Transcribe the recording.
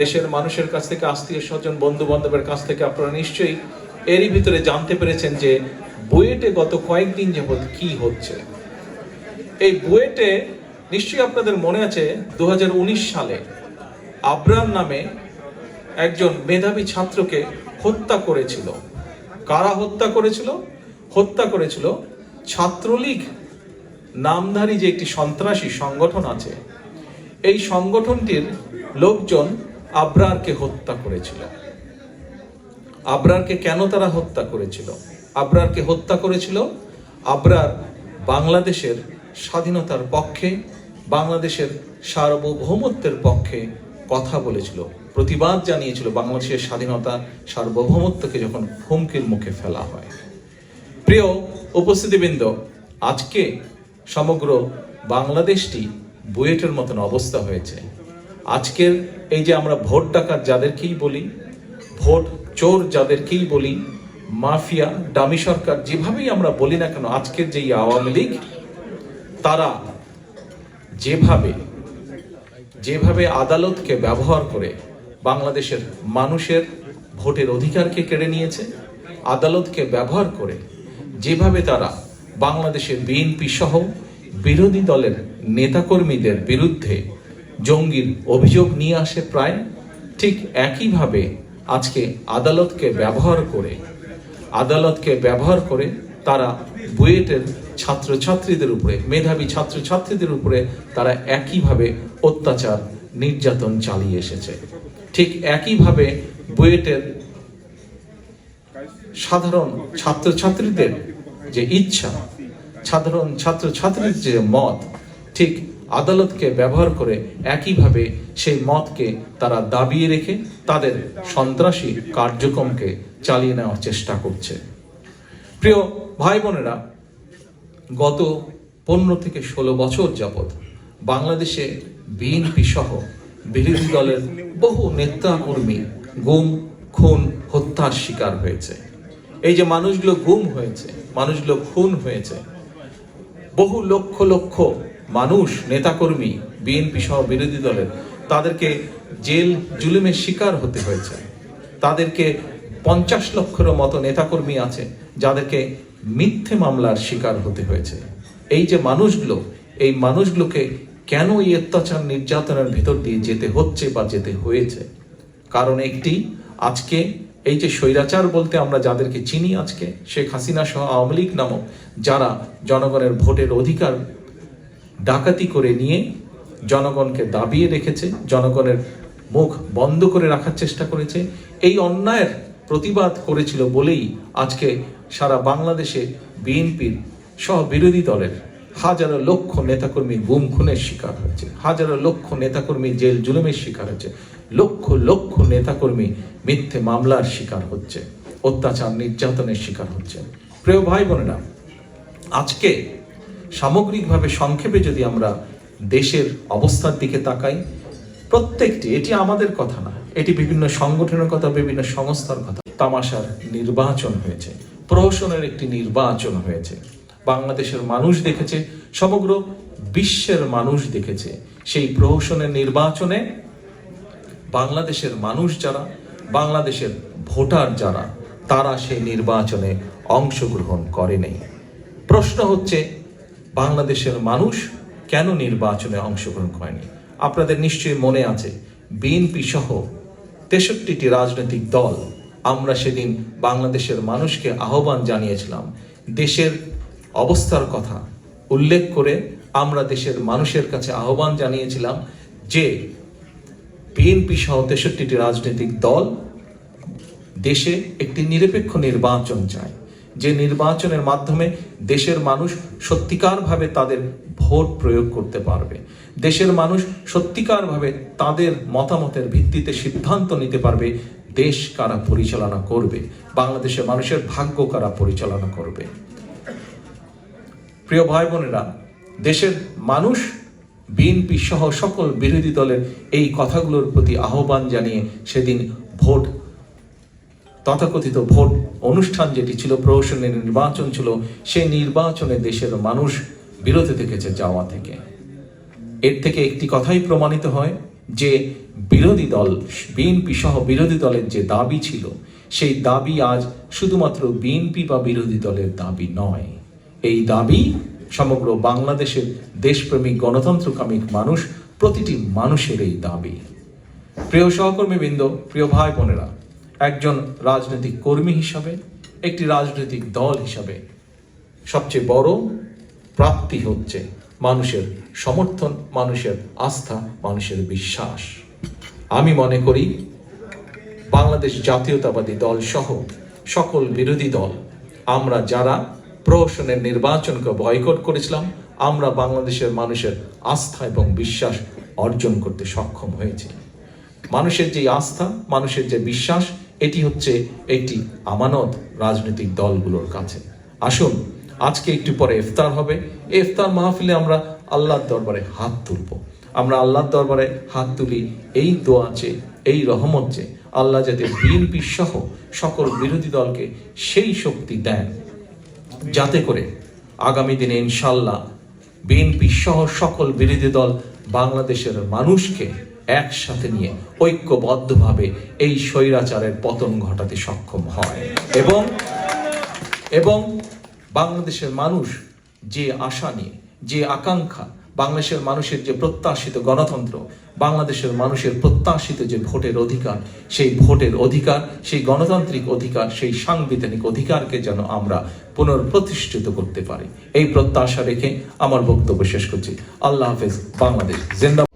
দেশের মানুষের কাছ থেকে, আত্মীয় স্বজন বন্ধু বান্ধবের কাছ থেকে আপনারা নিশ্চয়ই এরই ভিতরে জানতে পেরেছেন যে বুয়েটে গত কয়েকদিন যাবৎ কি হচ্ছে। এই বুয়েটে নিশ্চয়ই আপনাদের মনে আছে দু হাজার উনিশ সালে আব্রাম নামে একজন মেধাবী ছাত্রকে হত্যা করেছিল। কারা হত্যা করেছিল? হত্যা করেছিল ছাত্রলীগ নামধারী যে একটি সন্ত্রাসী সংগঠন আছে, এই সংগঠনটির লোকজন আবরারকে হত্যা করেছিল। আবরারকে কেন তারা হত্যা করেছিল? আবরারকে হত্যা করেছিল আবরার বাংলাদেশের স্বাধীনতার পক্ষে, বাংলাদেশের সার্বভৌমত্বের পক্ষে কথা বলেছিল। প্রতিবাদ জানিয়েছিল বাংলাদেশের স্বাধীনতা সার্বভৌমত্বকে যখন হুমকির মুখে ফেলা হয়। প্রিয় উপস্থিতিবৃন্দ, আজকে সমগ্র বাংলাদেশটি বুয়েটের মতন অবস্থা হয়েছে। আজকের এই যে আমরা ভোট ডাকাত যাদেরকেই বলি, ভোট চোর যাদেরকেই বলি, মাফিয়া ডামি সরকার যেভাবেই আমরা বলি না কেন, আজকের যেই আওয়ামী লীগ, তারা যেভাবে যেভাবে আদালতকে ব্যবহার করে বাংলাদেশের মানুষের ভোটের অধিকারকে কেড়ে নিয়েছে, আদালতকে ব্যবহার করে যেভাবে তারা বাংলাদেশের বিএনপি সহ বিরোধী দলের নেতাকর্মীদের বিরুদ্ধে জঙ্গির অভিযোগ নিয়ে আসে প্রায় ঠিক একইভাবে আজকে আদালতকে ব্যবহার করে। আদালতকে ব্যবহার করে তারা বুয়েটের ছাত্রছাত্রীদের উপরে, মেধাবী ছাত্রছাত্রীদের উপরে তারা একইভাবে অত্যাচার, নির্যাতন চালিয়ে এসেছে। ঠিক একইভাবে বুয়েটের সাধারণ ছাত্রছাত্রীদের যে ইচ্ছা, সাধারণ ছাত্রছাত্রীর যে মত ঠিক আদালতকে ব্যবহার করে একইভাবে সেই মতকে তারা দাবিয়ে রেখে তাদের সন্ত্রাসী কার্যক্রমকে চালিয়ে নেওয়ার চেষ্টা করছে। প্রিয় ভাই বোনেরা গত পনেরো থেকে ষোলো বছর যাবৎ বাংলাদেশে বিএনপি সহ বিরোধী দলের বহু নেতাকর্মী গুম, খুন, হত্যার শিকার হয়েছে। এই যে মানুষগুলো গুম হয়েছে, মানুষগুলো খুন হয়েছে, বহু লক্ষ লক্ষ মানুষ, নেতাকর্মী, বিএনপি সহ বিরোধী দলের, তাদেরকে জেল, জুলুমের শিকার হতে হয়েছে। তাদেরকে পঞ্চাশ লক্ষের মতো নেতাকর্মী আছে, যাদেরকে মিথ্যে মামলার শিকার হতে হয়েছে। এই যে মানুষগুলো, এই মানুষগুলোকে কেন এই অত্যাচার নির্যাতনের ভিতর দিয়ে যেতে হচ্ছে বা যেতে হয়েছে? কারণ একটি, আজকে এই যে স্বৈরাচার বলতে আমরা যাদেরকে চিনি আজকে, শেখ হাসিনা সহ আওয়ামী লীগ নামক, যারা জনগণের ভোটের অধিকার ডাকাতি করে নিয়ে জনগণকে দাবিয়ে রেখেছে, জনগণের মুখ বন্ধ করে রাখার চেষ্টা করেছে। এই অন্যায়ের প্রতিবাদ করেছিল বলেই আজকে সারা বাংলাদেশে বিএনপির সহ বিরোধী দলের হাজারো লক্ষ নেতাকর্মী গুম, খুনের শিকার হয়েছে। হাজারো লক্ষ নেতাকর্মী জেল জুলুমের শিকার হচ্ছে লক্ষ লক্ষ নেতাকর্মী মিথ্যে মামলার শিকার হচ্ছে, অত্যাচার নির্যাতনের শিকার হচ্ছে। প্রিয় ভাই বোনেরা, আজকে সামগ্রিকভাবে সংক্ষেপে যদি আমরা দেশের অবস্থার দিকে তাকাই, প্রত্যেকটি, এটি আমাদের কথা না, এটি বিভিন্ন সংগঠনের কথা, বিভিন্ন সংস্থার কথা, তামাশার নির্বাচন হয়েছে, প্রহসনের একটি নির্বাচন হয়েছে, বাংলাদেশের মানুষ দেখেছে, সমগ্র বিশ্বের মানুষ দেখেছে, সেই প্রহসনের নির্বাচনে বাংলাদেশের মানুষ যারা, বাংলাদেশের ভোটার যারা, তারা সেই নির্বাচনে অংশগ্রহণ করে নেই। প্রশ্ন হচ্ছে বাংলাদেশের মানুষ কেন নির্বাচনে অংশগ্রহণ করেনি? আপনাদের নিশ্চয়ই মনে আছে, বিএনপি সহ তেষট্টিটি রাজনৈতিক দল, আমরা সেদিন বাংলাদেশের মানুষকে আহ্বান জানিয়েছিলাম। দেশের অবস্থার কথা উল্লেখ করে আমরা দেশের মানুষের কাছে আহ্বান জানিয়েছিলাম যে, বিএনপি সহ তেষট্টিটি রাজনৈতিক দল দেশে একটি নিরপেক্ষ নির্বাচন চায়। যে নির্বাচনের মাধ্যমে দেশের মানুষ সত্যিকারভাবে তাদের ভোট প্রয়োগ করতে পারবে। দেশের মানুষ সত্যিকারভাবে তাদের মতামতের ভিত্তিতে সিদ্ধান্ত নিতে পারবে, দেশ কারা পরিচালনা করবে, বাংলাদেশের মানুষের ভাগ্য কারা পরিচালনা করবে। প্রিয় ভাই বোনেরা, দেশের মানুষ বিএনপি সহ সকল বিরোধী দলের এই কথাগুলোর প্রতি আহ্বান জানিয়ে সেদিন ভোট তথাকথিত ভোট অনুষ্ঠান যেটি ছিল প্রহসনের নির্বাচন ছিল সেই নির্বাচনে দেশের মানুষ বিরত থেকেছে যাওয়া থেকে। এর থেকে একটি কথাই প্রমাণিত হয় যে, বিরোধী দল, বিএনপি সহ বিরোধী দলের যে দাবি ছিল, সেই দাবি আজ শুধুমাত্র বিএনপি বা বিরোধী দলের দাবি নয়। এই দাবি সমগ্র বাংলাদেশের দেশপ্রেমিক গণতন্ত্রকামিক মানুষ, প্রতিটি মানুষের এই দাবি। প্রিয় সহকর্মীবৃন্দ, প্রিয় ভাই বোনেরা একজন রাজনৈতিক কর্মী হিসাবে, একটি রাজনৈতিক দল হিসাবে সবচেয়ে বড় প্রাপ্তি হচ্ছে মানুষের সমর্থন, মানুষের আস্থা, মানুষের বিশ্বাস। আমি মনে করি বাংলাদেশ জাতীয়তাবাদী দল সহ সকল বিরোধী দল, আমরা যারা প্রহসনের নির্বাচনকে বয়কট করেছিলাম, আমরা বাংলাদেশের মানুষের আস্থা এবং বিশ্বাস অর্জন করতে সক্ষম হয়েছি। মানুষের যে আস্থা, মানুষের যে বিশ্বাস এটি হচ্ছে একটি আমানত রাজনৈতিক দলগুলোর কাছে। আসুন, আজকে একটু পরে ইফতার হবে। ইফতার মাহফিলে আমরা আল্লাহর দরবারে হাত তুলব। আমরা আল্লাহর দরবারে হাত তুলি এই দোয়া চেয়ে এই রহমত চেয়ে আল্লাহ যাতে বিএনপি সহ সকল বিরোধী দলকে সেই শক্তি দেন। যাতে করে আগামী দিনে ইনশাল্লাহ বিএনপি সহ সকল বিরোধী দল বাংলাদেশের মানুষকে একসাথে নিয়ে ঐক্যবদ্ধভাবে এই স্বৈরাচারের পতন ঘটাতে সক্ষম হয়। এবং এবং বাংলাদেশের মানুষ যে আশা নিয়ে, যে আকাঙ্ক্ষা, বাংলাদেশের মানুষের যে প্রত্যাশিত গণতন্ত্র, বাংলাদেশের মানুষের প্রত্যাশিত যে ভোটের অধিকার, সেই ভোটের অধিকার, সেই গণতান্ত্রিক অধিকার, সেই সাংবিধানিক অধিকারকে যেন আমরা পুনর্প্রতিষ্ঠিত করতে পারি। এই প্রত্যাশা রেখে আমার বক্তব্য শেষ করছি। আল্লাহ হাফেজ, বাংলাদেশ জিন্দা